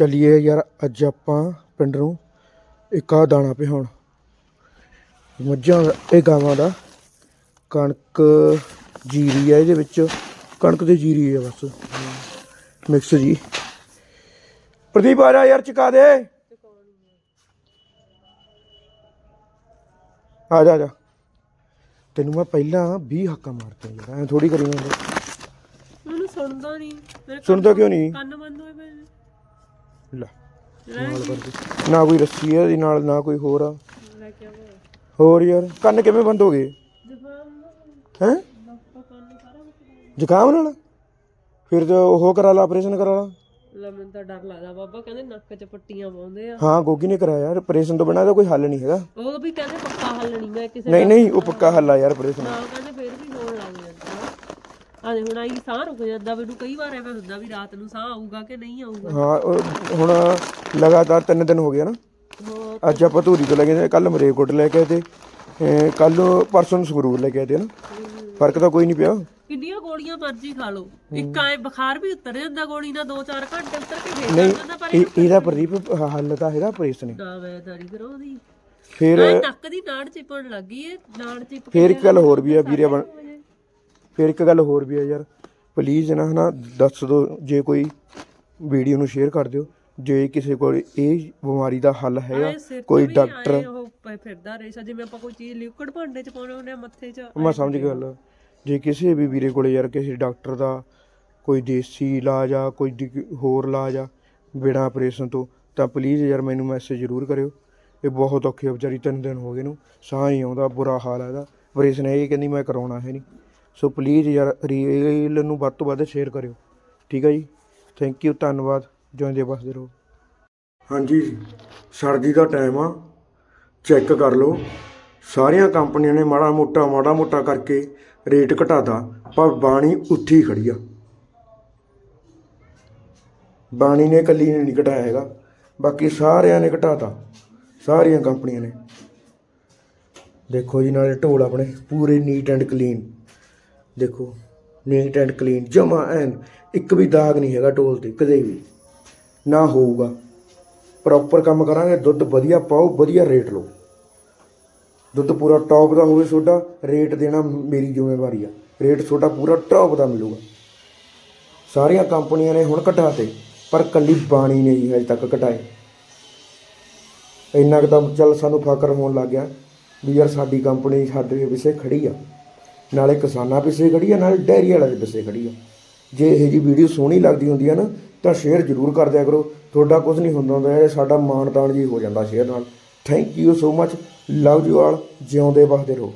ਚੱਲੀਏ ਯਾਰ ਅੱਜ ਆਪਾਂ ਪਿੰਡ ਨੂੰ ਇੱਕ ਦਾਣਾ ਪਿਹਾਉਣ। ਮੱਝਾਂ ਦਾ ਇਹ ਗਾਵਾਂ ਦਾ ਕਣਕ ਜੀਰੀ ਹੈ ਇਹਦੇ ਵਿੱਚ ਕਣਕ ਤੇ ਜੀਰੀ ਹੈ ਬਸ। ਮਿਕਸ ਜੀ। ਪ੍ਰਦੀਪ ਆ ਜਾ ਯਾਰ ਚਕਾ ਦੇ। ਆ ਜਾ ਆ ਜਾ। ਤੈਨੂੰ ਮੈਂ ਪਹਿਲਾਂ 20 ਹੱਕਾ ਮਾਰਤਾ ਯਾਰ ਐ ਥੋੜੀ ਕਰੀ ਮੈਨੂੰ ਸੁਣਦਾ ਨਹੀਂ। ਸੁਣਦਾ ਕਿਉਂ ਨਹੀਂ? ਕੰਨ ਬੰਦ ਹੋਏ ਪਏ ਨੇ। ਲੈ। ਨਾਲ ਨਾ ਕੋਈ ਰੱਸੀ ਹੈ ਇਹਦੇ ਨਾਲ ਨਾ ਕੋਈ ਹੋਰ ਆ। ਹੋਰ ਯਾਰ ਕੰਨ ਕਿਵੇਂ ਬੰਦ ਹੋ ਗਏ? ਜ਼ੁਕਾਮ ਹੈ? ਜ਼ੁਕਾਮ ਨਾਲ? ਫਿਰ ਤਾਂ ਉਹ ਕਰਾ ਲਾ ਆਪਰੇਸ਼ਨ ਕਰਾ ਲਾ। ਲੈ ਮੈਨੂੰ ਤਾਂ ਡਰ ਲੱਗਦਾ ਬਾਬਾ ਕਹਿੰਦੇ ਨੱਕ 'ਚ ਪੱਟੀਆਂ ਪਾਉਂਦੇ ਆ। ਹਾਂ ਗੋਗੀ ਨੇ ਕਰਾਇਆ ਆਪਰੇਸ਼ਨ ਤੋਂ ਬਿਨਾਂ ਤਾਂ ਕੋਈ ਹੱਲ ਨਹੀਂ ਹੈਗਾ। ਉਹ ਵੀ ਕਹਿੰਦੇ ਪੱਕਾ ਹੱਲ ਨਹੀਂ ਮੈਂ ਕਿਸੇ ਨਹੀਂ ਨਹੀਂ ਉਹ ਪੱਕਾ ਹੱਲ ਆ ਯਾਰ ਆਪਰੇਸ਼ਨ ਨਾਲ ਕਹਿੰਦੇ ਫੇਰ ਵੀ ਹੋਣ ਲੱਗ ਜਾਂਦਾ ਆ ਦੇ ਹੁਣ ਆਈ ਸਾਹ ਰੁਕ ਜਾਂਦਾ ਮੈਨੂੰ ਕਈ ਵਾਰ ਐਵੇਂ ਹੁੰਦਾ ਵੀ ਰਾਤ ਨੂੰ ਸਾਹ ਆਊਗਾ ਕਿ ਨਹੀਂ ਆਊਗਾ। ਹਾਂ ਉਹ ਹੁਣ ਲਗਾਤਾਰ ਤਿੰਨ ਦਿਨ ਹੋ ਗਏ ਨਾ। ਹੋਰ ਅੱਜ ਆਪਾਂ ਧੂਰੀ ਤੋਂ ਲੈ ਕੇ ਕੱਲ ਮਰੇਕੋਟ ਲੈ ਕੇ ਆਏ ਤੇ ਕੱਲ ਪਰਸੋਂ ਨੂੰ ਸੰਗਰੂਰ ਲੈ ਕੇ ਆਏ ਤੇ ਨਾ। ਫ਼ਰਕ ਤਾਂ ਕੋਈ ਨਹੀਂ ਪਿਆ। ਕਿੰਨੀਆਂ ਗੋਲੀਆਂ ਮਰਜ਼ੀ ਖਾ ਲਓ। ਇੱਕ ਆਏ ਬੁਖਾਰ ਵੀ ਉਤਰ ਜਾਂਦਾ ਗੋਲੀ ਨਾਲ 2-4 ਘੰਟੇ ਉਤਰ ਕੇ ਫੇਰ ਨਹੀਂ ਜਾਂਦਾ ਪਰ ਇਹ- ਇਹਦਾ ਪ੍ਰਦੀਪ ਹੱਲ ਤਾਂ ਹੈਗਾ ਆਪਰੇਸ਼ਨ ਨਾ। ਫਿਰ ਆਹ ਨੱਕ ਦੀ ਨਾੜ ਚਿਪਣ ਲੱਗੀ ਏ ਨਾੜ ਚਿਪ ਫਿਰ ਇੱਕ ਗੱਲ ਹੋਰ ਵੀ ਆ ਵੀਰੇ ਬਣ ਫਿਰ ਇੱਕ ਗੱਲ ਹੋਰ ਵੀ ਆ ਯਾਰ ਪਲੀਜ਼ ਨਾ ਹਨਾ ਦੱਸ ਦਿਓ ਜੇ ਕੋਈ ਵੀਡੀਓ ਨੂੰ ਸ਼ੇਅਰ ਕਰ ਦਿਓ ਜੇ ਕਿਸੇ ਕੋਲ ਇਹ ਬਿਮਾਰੀ ਦਾ ਹੱਲ ਹੈਗਾ ਕੋਈ ਡਾਕਟਰ ਫਿਰਦਾ ਰੇਸ਼ਾ ਜਿਵੇਂ ਆਪਾਂ ਕੋਈ ਚੀਜ਼ ਲਿਕੁਇਡ ਭਾਂਡੇ 'ਚ ਪਾਉਣੇ ਹੁੰਦੇ ਆ ਮੱਥੇ 'ਚ ਮੈਂ ਸਮਝ ਗਿਆ ਗੱਲ। ਜੇ ਕਿਸੇ ਵੀ ਵੀਰੇ ਕੋਲੇ ਯਾਰ ਕਿਸੇ ਡਾਕਟਰ ਦਾ ਕੋਈ ਦੇਸੀ ਇਲਾਜ ਆ ਕੋਈ ਹੋਰ ਇਲਾਜ ਆ ਬਿਨਾਂ ਆਪਰੇਸ਼ਨ ਤੋਂ ਤਾਂ ਪਲੀਜ਼ ਯਾਰ ਮੈਨੂੰ ਮੈਸੇਜ ਜ਼ਰੂਰ ਕਰਿਓ। ਇਹ ਬਹੁਤ ਔਖੇ ਵਿਚਾਰੀ ਤਿੰਨ ਦਿਨ ਹੋ ਗਏ ਨੂੰ ਸਾਹ ਨਹੀਂ ਆਉਂਦਾ ਬੁਰਾ ਹਾਲ ਆ ਇਹਦਾ। ਆਪਰੇਸ਼ਨ ਇਹ ਕਹਿੰਦੀ ਮੈਂ ਕਰਾਉਣਾ ਹੈ ਨਹੀਂ। ਸੋ ਪਲੀਜ਼ ਯਾਰ ਰੀਲ ਨੂੰ ਵੱਧ ਤੋਂ ਵੱਧ ਸ਼ੇਅਰ ਕਰਿਓ। ਠੀਕ ਹੈ ਜੀ? ਥੈਂਕ ਯੂ ਧੰਨਵਾਦ। ਜਿਉਂਦੇ ਬਸਦੇ ਰਹੋ ਹਾਂਜੀ, ਸਰਦੀ ਦਾ ਟਾਈਮ ਆ। ਚੈੱਕ ਕਰ ਲਓ। ਸਾਰੀਆਂ ਕੰਪਨੀਆਂ ਨੇ ਮਾੜਾ ਮੋਟਾ ਮਾੜਾ ਮੋਟਾ ਕਰਕੇ ਰੇਟ ਘਟਾਤਾ, ਪਰ ਬਾਣੀ ਉੱਥੀ ਖੜੀ ਆ। ਬਾਣੀ ਨੇ ਇਕੱਲੀ ਨੇ ਨਹੀਂ ਘਟਾਇਆ ਹੈਗਾ। ਬਾਕੀ ਸਾਰਿਆਂ ਨੇ ਘਟਾਤਾ। ਸਾਰੀਆਂ ਕੰਪਨੀਆਂ ਨੇ। ਦੇਖੋ ਜੀ, ਨਾਲੇ ਢੋਲ ਆਪਣੇ ਪੂਰੇ ਨੀਟ ਐਂਡ ਕਲੀਨ ਦੇਖੋ ਨੀਟ ਐਂਡ ਕਲੀਨ ਜਮਾ ਐਨ, ਇੱਕ ਵੀ ਦਾਗ ਨਹੀਂ ਹੈਗਾ ਟੋਲ ਤੇ, ਕਦੇ ਵੀ। ਨਾ ਹੋਊਗਾ। ਪ੍ਰੋਪਰ ਕੰਮ ਕਰਾਂਗੇ, ਦੁੱਧ ਵਧੀਆ ਪਾਓ, ਵਧੀਆ ਰੇਟ ਲਓ। ਦੁੱਧ ਪੂਰਾ ਟੌਪ ਦਾ ਹੋਵੇ ਤੁਹਾਡਾ ਰੇਟ ਦੇਣਾ ਮੇਰੀ ਜ਼ਿੰਮੇਵਾਰੀ ਆ। ਰੇਟ ਤੁਹਾਡਾ ਪੂਰਾ ਟੌਪ ਦਾ ਮਿਲੂਗਾ। ਸਾਰੀਆਂ ਕੰਪਨੀਆਂ ਨੇ ਹੁਣ ਘਟਾਤੇ, ਪਰ ਕੱਲੀ ਬਾਣੀ ਨੇ ਹੀ ਹਜੇ ਤੱਕ ਘਟਾਏ। ਇੰਨਾ ਕੁ ਤਾਂ ਚੱਲ ਸਾਨੂੰ ਫਕਰ ਹੋਣ ਲੱਗ ਗਿਆ ਵੀ ਯਾਰ ਸਾਡੀ ਕੰਪਨੀ ਸਾਡੇ ਪਿੱਛੇ ਖੜੀ ਆ। ਨਾਲੇ ਕਿਸਾਨਾਂ ਪਿੱਛੇ ਖੜੀ ਆ, ਨਾਲੇ ਡੈਰੀ ਵਾਲਿਆਂ ਦੇ ਪਿੱਛੇ ਖੜੀ ਆ। ਜੇ ਇਹ ਜੀ ਵੀਡੀਓ ਸੋਹਣੀ ਲੱਗਦੀ ਹੁੰਦੀ ਆ ਨਾ, ਤਾਂ ਸ਼ੇਅਰ ਜ਼ਰੂਰ ਕਰ ਦਿਆ ਕਰੋ। ਤੁਹਾਡਾ ਕੁਝ ਨਹੀਂ ਹੁੰਦਾ ਹੁੰਦਾ, ਇਹ ਸਾਡਾ ਮਾਣ ਤਾਣ ਜੀ ਹੋ ਜਾਂਦਾ ਸ਼ੇਅਰ ਨਾਲ। Thank you so much love you all ਜਿਉਂਦੇ ਵਸਦੇ ਰਹੋ।